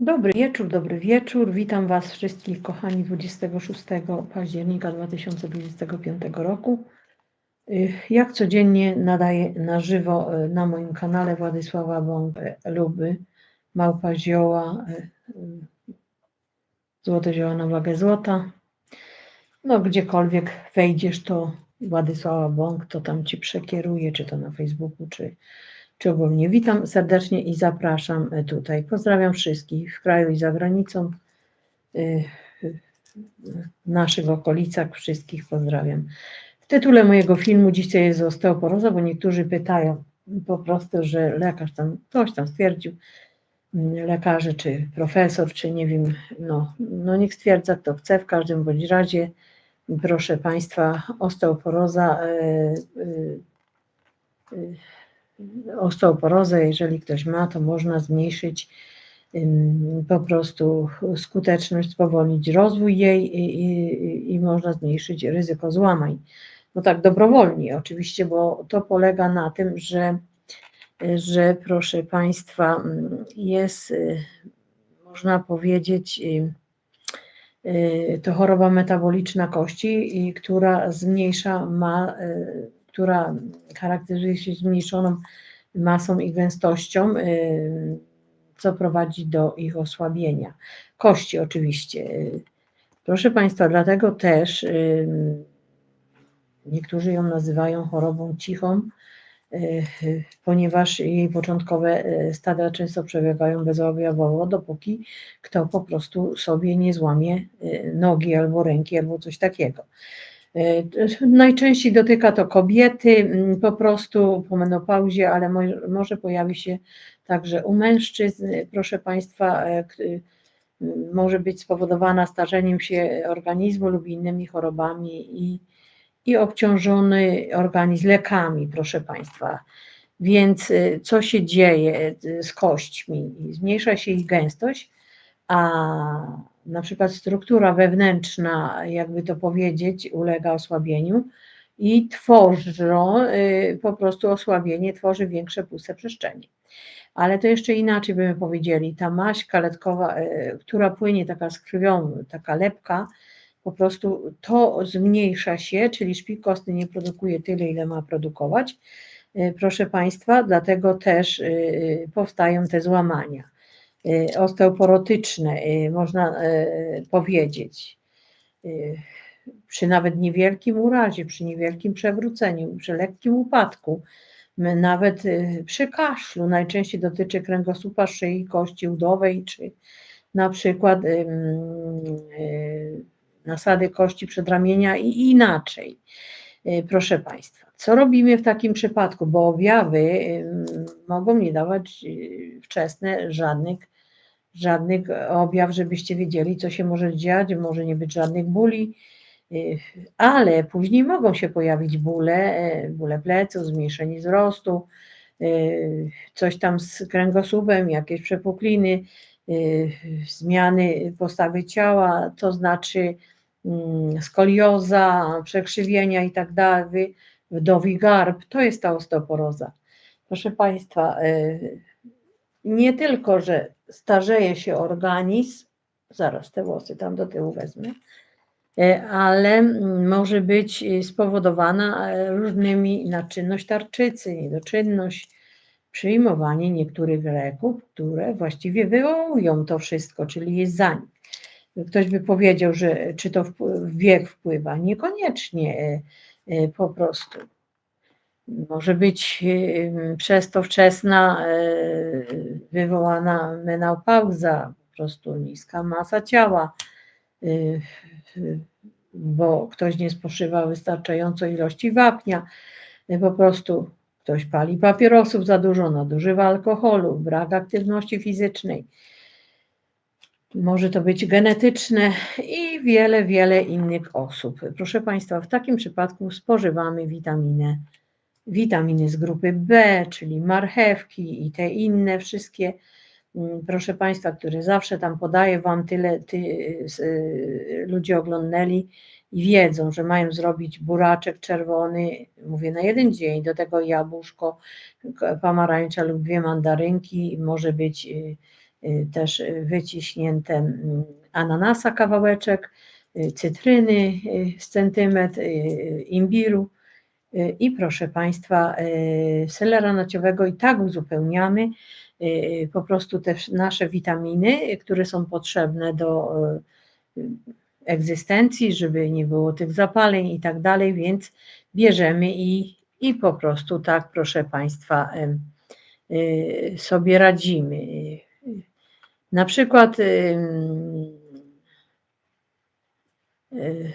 Dobry wieczór, dobry wieczór. Witam Was wszystkich, kochani, 26 października 2025 roku. Y, Jak codziennie nadaję na żywo y, na moim kanale Władysława Bąk y, Luby, Małpa Zioła, Złote Zioła na wagę złota. No gdziekolwiek wejdziesz, to Władysława Bąk, to tam Ci przekieruje, czy to na Facebooku, czy, czy ogólnie. Witam serdecznie i zapraszam y, tutaj. Pozdrawiam wszystkich w kraju i za granicą, y, w naszych okolicach, wszystkich pozdrawiam. W tytule mojego filmu dzisiaj jest osteoporoza, bo niektórzy pytają po prostu, że lekarz tam, ktoś tam stwierdził, mm, lekarze czy profesor, czy nie wiem, no, no niech stwierdza kto chce, w każdym bądź razie, proszę Państwa, osteoporoza, y, y, y, osteoporozę, jeżeli ktoś ma, to można zmniejszyć po prostu skuteczność, spowolnić rozwój jej i, i, i można zmniejszyć ryzyko złamań. No tak dobrowolnie oczywiście, bo to polega na tym, że, że proszę Państwa, jest, y, można powiedzieć, y, y, to choroba metaboliczna kości, która zmniejsza, ma, która charakteryzuje się zmniejszoną masą i gęstością, y, co prowadzi do ich osłabienia. Kości oczywiście. y. Proszę Państwa, dlatego też y, niektórzy ją nazywają chorobą cichą, ponieważ jej początkowe stadia często przebiegają bezobjawowo, dopóki kto po prostu sobie nie złamie nogi albo ręki albo coś takiego. Y, Najczęściej dotyka to kobiety mm, po prostu po menopauzie, ale mo- może pojawi się także u mężczyzn. Proszę Państwa, e, y, może być spowodowana starzeniem się organizmu lub innymi chorobami i, i obciążony organizm lekami, proszę Państwa. Więc y, co się dzieje z kośćmi? Zmniejsza się ich gęstość, a na przykład struktura wewnętrzna, jakby to powiedzieć, ulega osłabieniu i tworzą y, po prostu osłabienie, tworzy większe puste przestrzenie. Ale to jeszcze inaczej byśmy powiedzieli, ta maść kaletkowa, y, która płynie taka z krwią, taka lepka, po prostu to zmniejsza się, czyli szpik kostny nie produkuje tyle, ile ma produkować. Y, Proszę Państwa, dlatego też powstają te złamania osteoporotyczne, y, można y, powiedzieć. Y, Przy nawet niewielkim urazie, przy niewielkim przewróceniu, przy lekkim upadku, nawet y, przy kaszlu, najczęściej dotyczy kręgosłupa, szyi, kości udowej, czy na przykład y, nasady kości przedramienia i inaczej. Y, Proszę Państwa, co robimy w takim przypadku? Bo objawy mogą nie dawać y, wczesne żadnych żadnych objaw, żebyście wiedzieli, co się może dziać, może nie być żadnych bóli, y, ale później mogą się pojawić bóle, e, bóle pleców, zmniejszenie wzrostu, y, coś tam z kręgosłupem, jakieś przepukliny, zmiany postawy ciała, to znaczy mm, skolioza, przekrzywienia i tak dalej, wdowi garb, to jest ta osteoporoza. Proszę Państwa, y, nie tylko, że starzeje się organizm, zaraz te włosy tam do tyłu wezmę, e, ale może być e, spowodowana różnymi naczynność tarczycy, niedoczynność, przyjmowanie niektórych leków, które właściwie wywołują to wszystko, czyli jest zanik. Ktoś by powiedział, że czy to wiek wpływa? Niekoniecznie, po prostu. Może być em, przez to wczesna e, wywołana menopauza, po prostu niska masa ciała, y, y, bo ktoś nie spożywa wystarczająco ilości wapnia, y, po prostu ktoś pali papierosów za dużo, nadużywa alkoholu, brak aktywności fizycznej. Może to być genetyczne i wiele, wiele innych osób. Proszę Państwa, w takim przypadku spożywamy witaminę witaminy z grupy B, czyli marchewki i te inne wszystkie, mm, proszę Państwa, które zawsze tam podaję Wam tyle, ty, y, ludzie oglądnęli i wiedzą, że mają zrobić buraczek czerwony, mówię na jeden dzień, do tego jabłuszko, pomarańcza lub dwie mandarynki, może być y, też y, wyciśnięte mm, ananasa kawałeczek, y, cytryny y, z centymetr, y, imbiru y, i proszę Państwa y, selera naciowego i tak uzupełniamy y, po prostu też nasze witaminy, y, które są potrzebne do y, egzystencji, żeby nie było tych zapaleń i tak dalej, więc bierzemy i, i po prostu tak, proszę Państwa, y, sobie radzimy. Na przykład ym, y,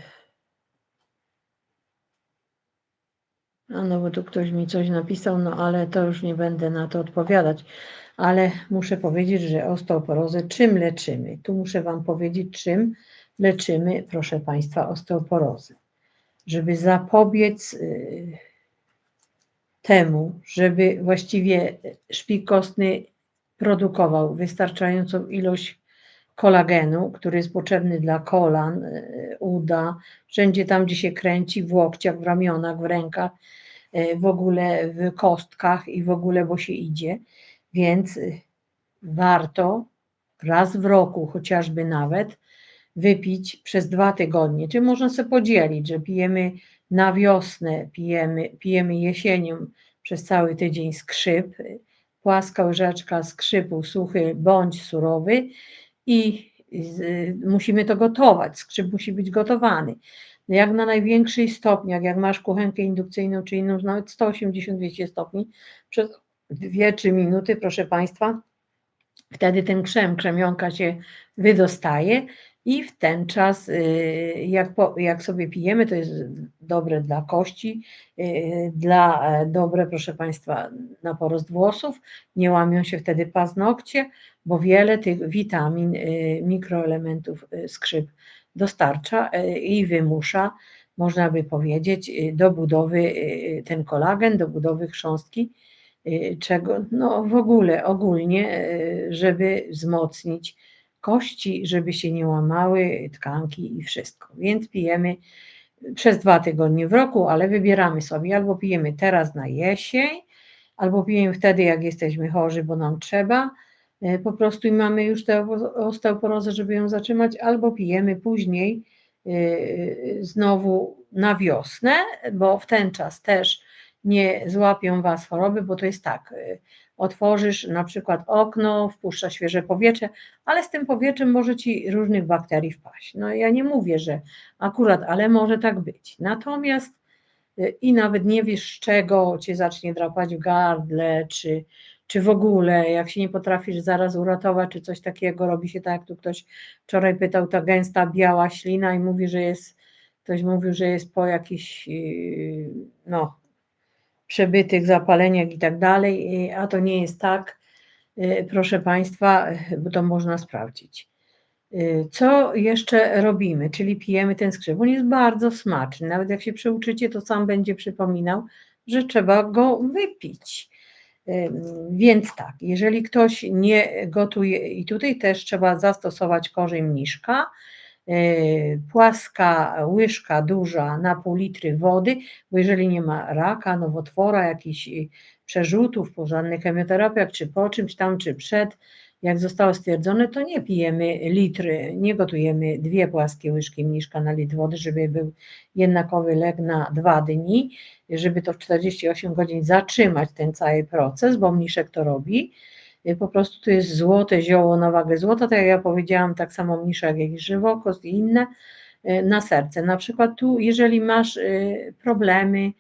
a no bo tu ktoś mi coś napisał, no ale to już nie będę na to odpowiadać. Ale muszę powiedzieć, że osteoporozę czym leczymy? Tu muszę Wam powiedzieć, czym leczymy, proszę Państwa, osteoporozę. Żeby zapobiec y, temu, żeby właściwie szpik kostny produkował wystarczającą ilość kolagenu, który jest potrzebny dla kolan, y, uda, wszędzie tam, gdzie się kręci, w łokciach, w ramionach, w rękach, y, w ogóle w kostkach i w ogóle, bo się idzie. Więc y, warto raz w roku, chociażby nawet, wypić przez dwa tygodnie. Czy można sobie podzielić, że pijemy na wiosnę, pijemy, pijemy jesienią przez cały tydzień skrzyp, płaska łyżeczka skrzypu suchy bądź surowy i musimy to gotować. Skrzyp musi być gotowany. Jak na największych stopniach, jak masz kuchenkę indukcyjną czy inną, nawet 180-200 stopni, przez 2-3 minuty, proszę Państwa, wtedy ten krzem, krzemionka się wydostaje i w ten czas, y, jak, po, jak sobie pijemy, to jest dobre dla kości, y, dla, e, dobre, proszę Państwa, na porost włosów, nie łamią się wtedy paznokcie, bo wiele tych witamin, y, mikroelementów skrzyp dostarcza y, i wymusza, można by powiedzieć, do budowy ten kolagen, do budowy chrząstki, czego no w ogóle, ogólnie, żeby wzmocnić kości, żeby się nie łamały tkanki i wszystko. Więc pijemy przez dwa tygodnie w roku, ale wybieramy sobie albo pijemy teraz na jesień, albo pijemy wtedy, jak jesteśmy chorzy, bo nam trzeba, e, po prostu i mamy już tę osteoporozę, żeby ją zatrzymać, albo pijemy później e, znowu na wiosnę, bo w ten czas też nie złapią Was choroby, bo to jest tak, e, otworzysz na przykład okno, wpuszcza świeże powietrze, ale z tym powietrzem może Ci różnych bakterii wpaść. No ja nie mówię, że akurat, ale może tak być. Natomiast y, i nawet nie wiesz, z czego Cię zacznie drapać w gardle, czy, czy w ogóle, jak się nie potrafisz zaraz uratować, czy coś takiego, robi się tak, jak tu ktoś wczoraj pytał, ta gęsta, biała ślina i mówi, że jest, ktoś mówił, że jest po jakichś, yy, no, przebytych zapaleniach i tak dalej, y, a to nie jest tak, y, proszę Państwa, bo to można sprawdzić. Y, Co jeszcze robimy? Czyli pijemy ten skrzyp. On jest bardzo smaczny. Nawet jak się przyuczycie, to sam będzie przypominał, że trzeba go wypić. Więc tak, jeżeli ktoś nie gotuje, i tutaj też trzeba zastosować korzeń mniszka, płaska łyżka duża na pół litry wody, bo jeżeli nie ma raka, nowotwora, jakichś y, przerzutów po żadnych chemioterapiach, czy po czymś tam, czy przed, jak zostało stwierdzone, to nie pijemy litry, nie gotujemy dwie płaskie łyżki mniszka na litr wody, żeby był jednakowy lek na dwa dni, żeby to w 48 godzin zatrzymać ten cały proces, bo mniszek to robi. Y, Po prostu to jest złote zioło na wagę złota, tak jak ja powiedziałam, tak samo mniszek jak i żywokost i inne y, na serce. Na przykład tu, jeżeli masz y, problemy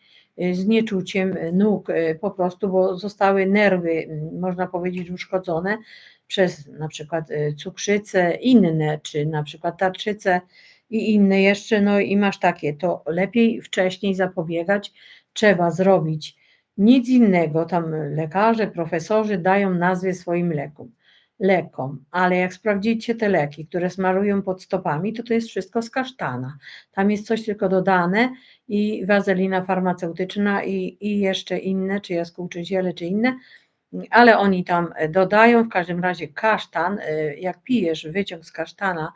z nieczuciem nóg, po prostu, bo zostały nerwy, y, można powiedzieć, uszkodzone przez na przykład cukrzycę, inne, czy na przykład tarczycę i inne jeszcze, no i masz takie, to lepiej wcześniej zapobiegać, trzeba zrobić nic innego, tam lekarze, profesorzy dają nazwy swoim lekom, lekom, ale jak sprawdzicie te leki, które smarują pod stopami, to to jest wszystko z kasztana. Tam jest coś tylko dodane i wazelina farmaceutyczna i, i jeszcze inne, czy jaskółczyciele, czy inne, ale oni tam dodają, w każdym razie kasztan, y, jak pijesz wyciąg z kasztana,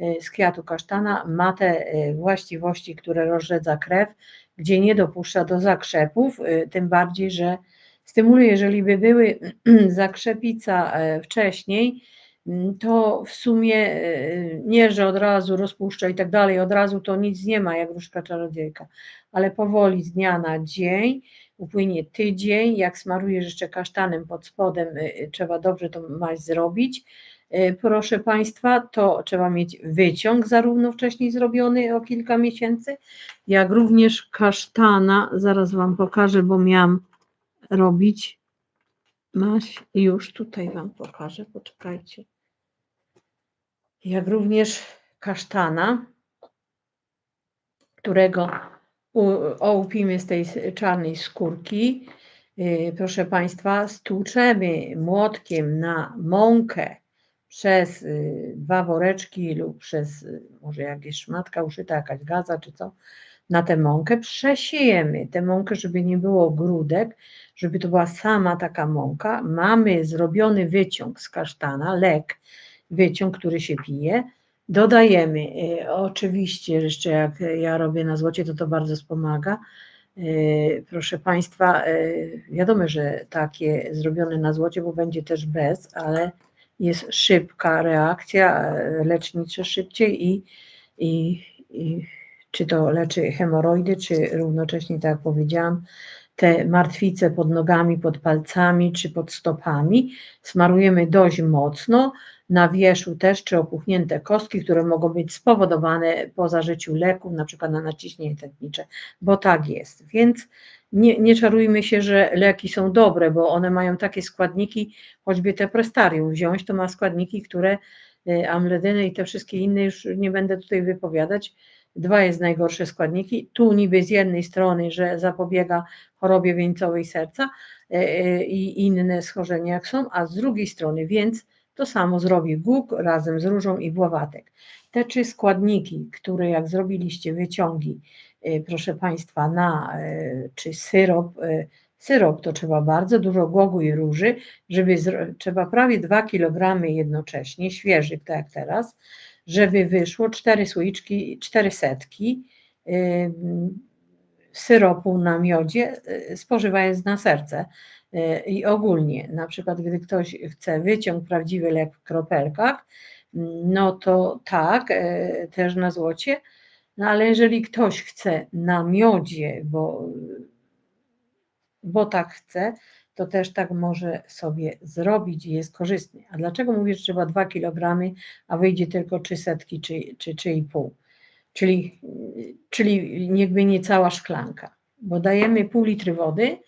y, z kwiatu kasztana, ma te y, właściwości, które rozrzedza krew, gdzie nie dopuszcza do zakrzepów, y, tym bardziej, że stymuluje, jeżeli by były zakrzepica e, wcześniej, mm, to w sumie y, nie, że od razu rozpuszcza i tak dalej, od razu to nic nie ma jak różdżka czarodziejka, ale powoli z dnia na dzień, upłynie tydzień, jak smarujesz jeszcze kasztanem pod spodem, y, y, trzeba dobrze to maść zrobić, proszę Państwa, to trzeba mieć wyciąg zarówno wcześniej zrobiony o kilka miesięcy, jak również kasztana, zaraz Wam pokażę, bo miałam robić maś już tutaj Wam pokażę, poczekajcie. Jak również kasztana, którego ołupimy z tej czarnej skórki. Y, proszę Państwa, stłuczemy młotkiem na mąkę przez y, dwa woreczki lub przez y, może jakieś szmatka uszyta, jakaś gaza czy co, na tę mąkę, przesiejemy tę mąkę, żeby nie było grudek, żeby to była sama taka mąka. Mamy zrobiony wyciąg z kasztana, lek, wyciąg, który się pije. Dodajemy, y, oczywiście, jeszcze jak ja robię na złocie, to to bardzo wspomaga. Proszę Państwa, wiadomo, że takie zrobione na złocie, bo będzie też bez, ale jest szybka reakcja, lecznicza szybciej i, i, i czy to leczy hemoroidy, czy równocześnie, tak jak powiedziałam, te martwice pod nogami, pod palcami czy pod stopami. Smarujemy dość mocno, na wierzchu też, czy opuchnięte kostki, które mogą być spowodowane po zażyciu leków, na przykład na naciśnienie tętnicze, bo tak jest. Więc nie, nie czarujmy się, że leki są dobre, bo one mają takie składniki, choćby te prestarium wziąć, to ma składniki, które y, amledyny i te wszystkie inne już nie będę tutaj wypowiadać, Dwa jest najgorsze składniki. Tu niby z jednej strony, że zapobiega chorobie wieńcowej serca e, e, i inne schorzenia jak są, a z drugiej strony więc to samo zrobi guk razem z różą i bławatek. Te trzy składniki, które jak zrobiliście wyciągi, proszę Państwa, na czy syrop, syrop to trzeba bardzo dużo głogu i róży, żeby trzeba prawie 2 kg jednocześnie, świeżych, tak jak teraz, żeby wyszło cztery słoiczki, cztery setki syropu na miodzie, y, spożywając na serce. Y, I ogólnie, na przykład, gdy ktoś chce wyciąg prawdziwy lek w kropelkach, no to tak, y, też na złocie, no ale jeżeli ktoś chce na miodzie, bo, bo tak chce, to też tak może sobie zrobić i jest korzystny. A dlaczego mówię, że trzeba 2 kg, a wyjdzie tylko 3 setki czy, czy 3,5? Czyli, czyli niechby nie cała szklanka, bo dajemy pół litry wody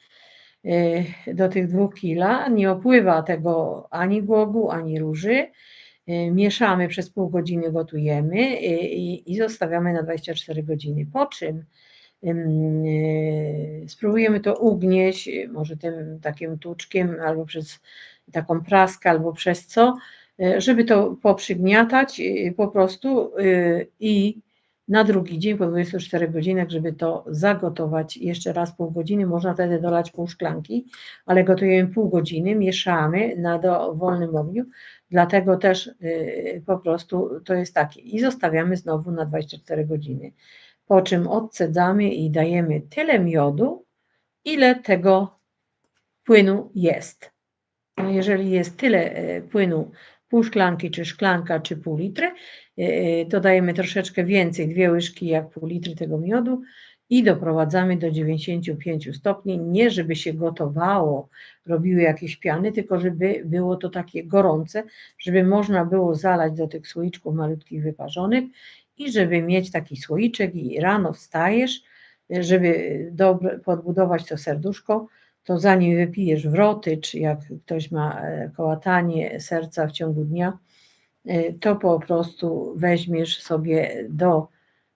y, do tych dwóch kila, nie opływa tego ani głogu, ani róży, mieszamy przez pół godziny, gotujemy y, i, zostawiamy na 24 godziny, po czym E, spróbujemy to ugnieść, może tym takim tłuczkiem, albo przez taką praskę, albo przez co, żeby to poprzygniatać po prostu i na drugi dzień po 24 godzinach, żeby to zagotować. Jeszcze raz pół godziny, można wtedy dolać pół szklanki, ale gotujemy pół godziny, mieszamy na dowolnym ogniu, dlatego też po prostu to jest takie i zostawiamy znowu na 24 godziny po czym odcedzamy i dajemy tyle miodu, ile tego płynu jest. No jeżeli jest tyle e, płynu, pół szklanki, czy szklanka, czy pół litry, e, e, to dajemy troszeczkę więcej, dwie łyżki jak pół litry tego miodu i doprowadzamy do 95 stopni, nie żeby się gotowało, robiły jakieś piany, tylko żeby było to takie gorące, żeby można było zalać do tych słoiczków malutkich wyparzonych i żeby mieć taki słoiczek i rano wstajesz, żeby dobre, podbudować to serduszko, to zanim wypijesz wroty, czy jak ktoś ma e, kołatanie serca w ciągu dnia, e, to po prostu weźmiesz sobie do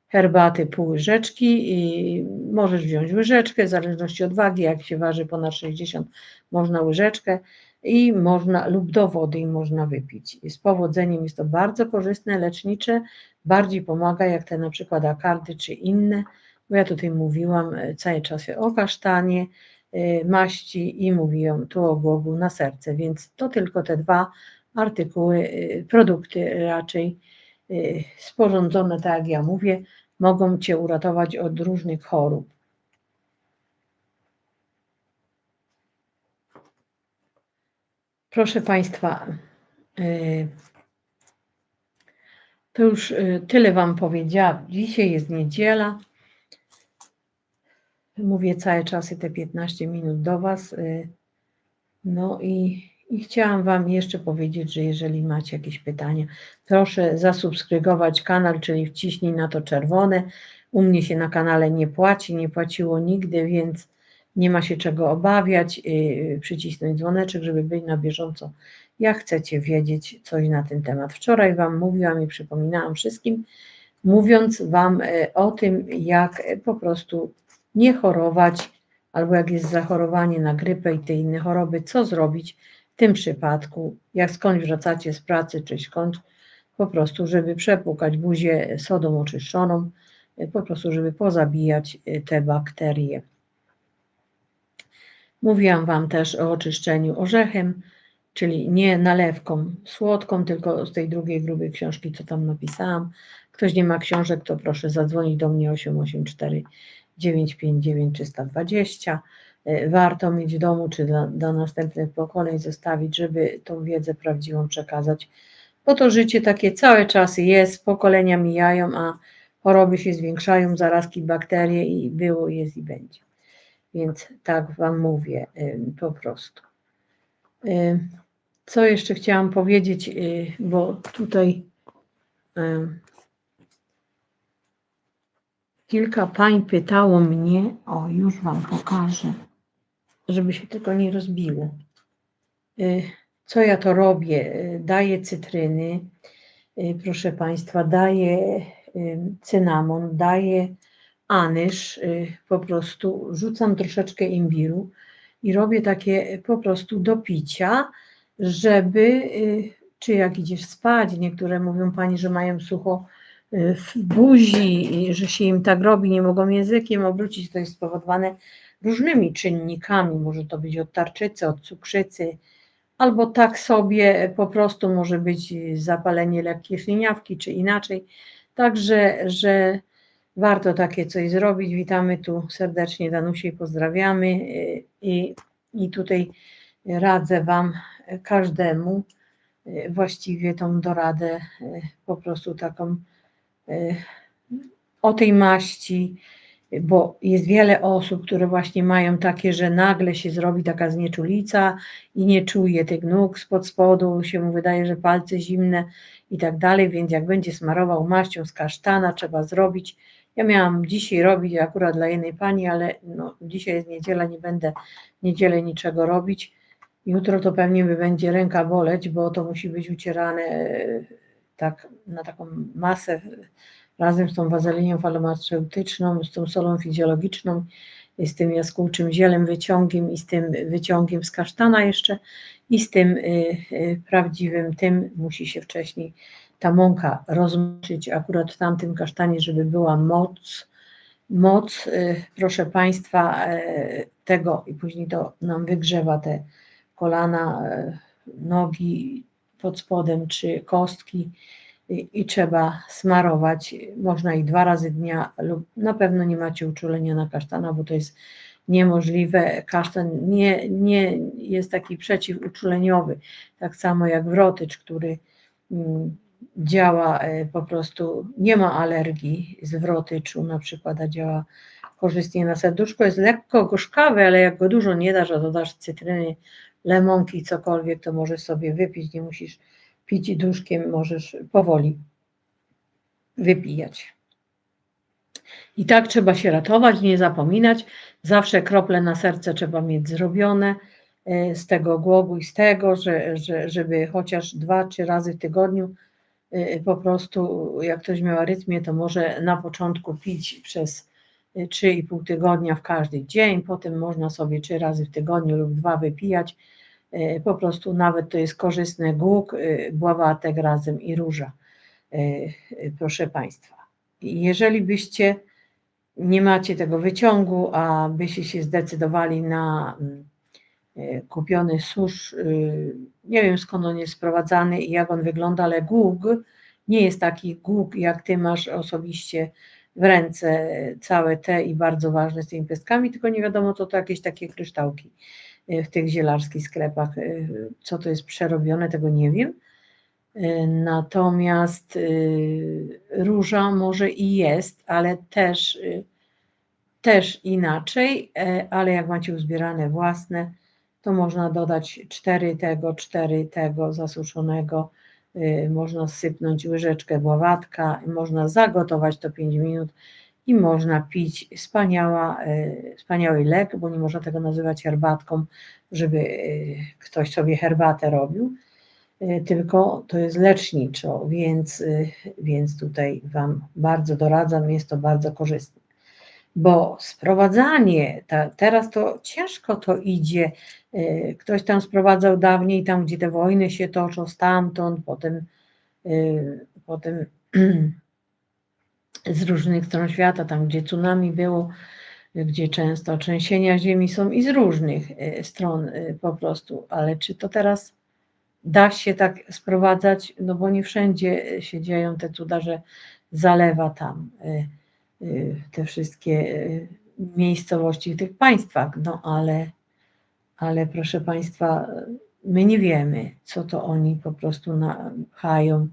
herbaty pół łyżeczki i możesz wziąć łyżeczkę, w zależności od wagi, jak się waży ponad 60, można łyżeczkę i można, lub do wody i można wypić. Z powodzeniem jest to bardzo korzystne, lecznicze, bardziej pomaga jak te na przykład akardy czy inne, bo ja tutaj mówiłam e, cały czas o kasztanie, e, maści i mówiłam tu o głogu na serce, więc to tylko te dwa artykuły, e, produkty raczej sporządzone, tak jak ja mówię, mogą Cię uratować od różnych chorób. Proszę Państwa, To już y, tyle Wam powiedziałam. Dzisiaj jest niedziela. Mówię całe czasy te 15 minut do Was. y, No i, i chciałam Wam jeszcze powiedzieć, że jeżeli macie jakieś pytania, proszę zasubskrybować kanał, czyli wciśnij na to czerwone. U mnie się na kanale nie płaci, nie płaciło nigdy, więc nie ma się czego obawiać. y, Przycisnąć dzwoneczek, żeby być na bieżąco jak chcecie wiedzieć coś na ten temat. Wczoraj Wam mówiłam i przypominałam wszystkim, mówiąc Wam e, o tym, jak po prostu nie chorować, albo jak jest zachorowanie na grypę i te inne choroby, co zrobić w tym przypadku, jak skąd wracacie z pracy, czy skąd, po prostu, żeby przepłukać buzię sodą oczyszczoną, po prostu, żeby pozabijać e, te bakterie. Mówiłam Wam też o oczyszczeniu orzechem, czyli nie nalewką słodką, tylko z tej drugiej grubej książki, co tam napisałam. Ktoś nie ma książek, to proszę zadzwonić do mnie 884 959 320. E, Warto mieć w domu, czy dla, dla następnych pokoleń zostawić, żeby tą wiedzę prawdziwą przekazać. Bo to życie takie całe czasy jest, pokolenia mijają, a choroby się zwiększają, zarazki, bakterie i było, jest i będzie. Więc tak Wam mówię ym, po prostu. Ym, Co jeszcze chciałam powiedzieć, bo tutaj kilka pań pytało mnie, o już Wam pokażę, żeby się tylko nie rozbiło. Y, Co ja to robię? Y, Daję cytryny, y, proszę Państwa, daję cynamon, daję anyż, y, po prostu rzucam troszeczkę imbiru i robię takie po prostu do picia, żeby, czy jak idziesz spać, niektóre mówią Pani, że mają sucho w buzi, że się im tak robi, nie mogą językiem obrócić, to jest spowodowane różnymi czynnikami, może to być od tarczycy, od cukrzycy, albo tak sobie po prostu może być zapalenie lekkiej śliniawki, czy inaczej, także, że warto takie coś zrobić. Witamy tu serdecznie Danusię i pozdrawiamy y, i, i tutaj radzę Wam każdemu y, właściwie tą doradę y, po prostu taką o tej maści, bo jest wiele osób, które właśnie mają takie, że nagle się zrobi taka znieczulica i nie czuje tych nóg spod spodu, się mu wydaje, że palce zimne i tak dalej, więc jak będzie smarował maścią z kasztana, trzeba zrobić. Ja miałam dzisiaj robić akurat dla jednej pani, ale no, dzisiaj jest niedziela, nie będę niedzielę niczego robić. Jutro to pewnie by będzie ręka boleć, bo to musi być ucierane e, tak na taką masę razem z tą wazelinią farmaceutyczną, z tą solą fizjologiczną, z tym jaskółczym zielem wyciągiem i z tym wyciągiem z kasztana jeszcze i z tym y, y, prawdziwym tym musi się wcześniej ta mąka rozmoczyć akurat w tamtym kasztanie, żeby była moc, moc, y, proszę Państwa, tego i później to nam wygrzewa te kolana, nogi pod spodem czy kostki i, i trzeba smarować. Można i dwa razy dnia lub na pewno nie macie uczulenia na kasztana, bo to jest niemożliwe. Kasztan nie, nie jest taki przeciwuczuleniowy, tak samo jak wrotycz, który mm, działa e, po prostu, nie ma alergii z wrotyczu na przykład, a działa korzystnie na serduszko. Jest lekko gorzkawy, ale jak go dużo nie dasz, a dodasz cytryny, lemonki, cokolwiek, to możesz sobie wypić, nie musisz pić duszkiem, możesz powoli wypijać. I tak trzeba się ratować, nie zapominać. Zawsze krople na serce trzeba mieć zrobione e, z tego głogu i z tego, że, że, żeby chociaż dwa, trzy razy w tygodniu e, po prostu, jak ktoś miał arytmię, to może na początku pić przez e, 3,5 tygodnia w każdy dzień, potem można sobie trzy razy w tygodniu lub dwa wypijać. E, Po prostu nawet to jest korzystne głuk, e, bławatek razem i róża, e, proszę Państwa. Jeżeli byście nie macie tego wyciągu, a byście się zdecydowali na mm, kupiony susz, nie wiem skąd on jest sprowadzany i jak on wygląda, ale głuk nie jest taki głuk, jak ty masz osobiście w ręce, całe te i bardzo ważne z tymi pestkami, tylko nie wiadomo, co to jakieś takie kryształki w tych zielarskich sklepach. y, Co to jest przerobione, tego nie wiem, Y, Natomiast y, róża może i jest, ale też, y, też inaczej, e, ale jak macie uzbierane własne, to można dodać 4 tego, 4 tego zasuszonego, y, można sypnąć łyżeczkę bławatka, można zagotować to 5 minut i można pić wspaniała, y, wspaniały lek, bo nie można tego nazywać herbatką, żeby y, ktoś sobie herbatę robił, y, tylko to jest leczniczo, więc, więc tutaj Wam bardzo doradzam, jest to bardzo korzystne. Bo sprowadzanie, ta, teraz to ciężko to idzie. Ktoś tam sprowadzał dawniej, tam gdzie te wojny się toczą, stamtąd, potem, potem z różnych stron świata, tam gdzie tsunami było, gdzie często trzęsienia ziemi są i z różnych y, stron y, po prostu, ale czy to teraz da się tak sprowadzać, no bo nie wszędzie się dzieją te cuda, że zalewa tam y, y, te wszystkie y, miejscowości w tych państwach, no ale, ale proszę Państwa, my nie wiemy, co to oni po prostu napchają,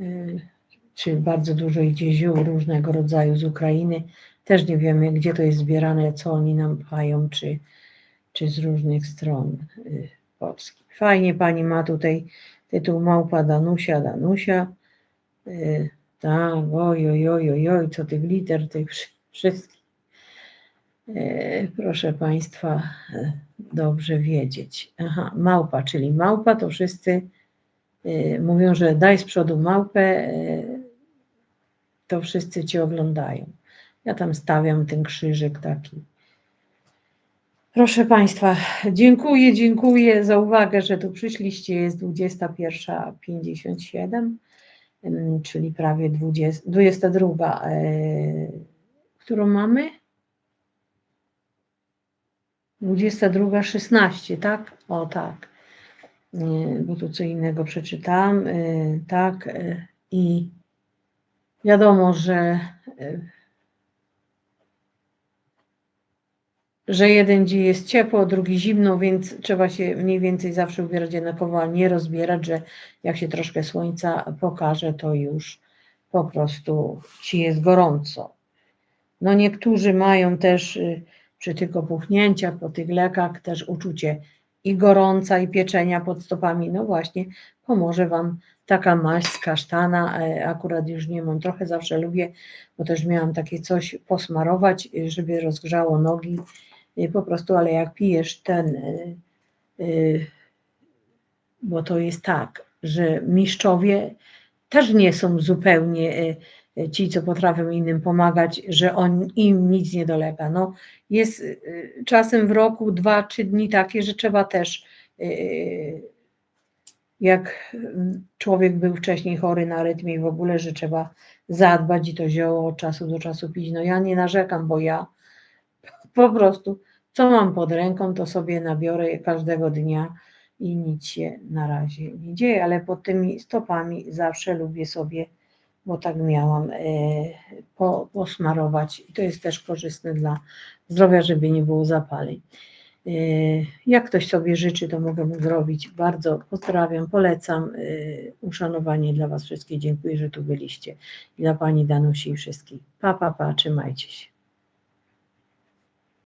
y, czy bardzo dużo idzie ziół różnego rodzaju z Ukrainy, też nie wiemy, gdzie to jest zbierane, co oni nam pchają, czy, czy z różnych stron y, Polski. Fajnie Pani ma tutaj tytuł Małpa Danusia, Danusia. Y, tak, oj, oj, oj, oj, oj, co tych liter, tych wszy- wszystkich. Y, Proszę Państwa, dobrze wiedzieć. Aha, małpa, czyli małpa to wszyscy mówią, że daj z przodu małpę, to wszyscy Cię oglądają. Ja tam stawiam ten krzyżyk taki. Proszę Państwa, dziękuję, dziękuję za uwagę, że tu przyszliście. Jest 21.57, ym, czyli prawie 20, 22, e, którą mamy? 22.16, tak? O tak. Bo tu co innego przeczytałam. e, Tak. e, I wiadomo, że e, że jeden dzień jest ciepło, drugi zimno, więc trzeba się mniej więcej zawsze ubierać jednakowo, a nie rozbierać, że jak się troszkę słońca pokaże, to już po prostu ci jest gorąco. No niektórzy mają też y, przy tych opuchnięciach, po tych lekach też uczucie i gorąca, i pieczenia pod stopami. No właśnie, pomoże Wam taka maść z kasztana. e, Akurat już nie mam, trochę zawsze lubię, bo też miałam takie coś posmarować, żeby rozgrzało nogi y, po prostu, ale jak pijesz ten, y, bo to jest tak, że mistrzowie też nie są zupełnie ci, co potrafią innym pomagać, że on, im nic nie dolega. No, jest y, czasem w roku dwa, trzy dni takie, że trzeba też, y, jak człowiek był wcześniej chory na rytmie i w ogóle, że trzeba zadbać i to zioło od czasu do czasu pić. No ja nie narzekam, bo ja po prostu co mam pod ręką, to sobie nabiorę każdego dnia i nic się na razie nie dzieje, ale pod tymi stopami zawsze lubię sobie, bo tak miałam, e, po, posmarować i to jest też korzystne dla zdrowia, żeby nie było zapaleń. E, Jak ktoś sobie życzy, to mogę mu zrobić. Bardzo pozdrawiam, polecam. e, Uszanowanie dla Was wszystkich. Dziękuję, że tu byliście. I dla Pani Danusi i wszystkich. Pa, pa, pa, trzymajcie się.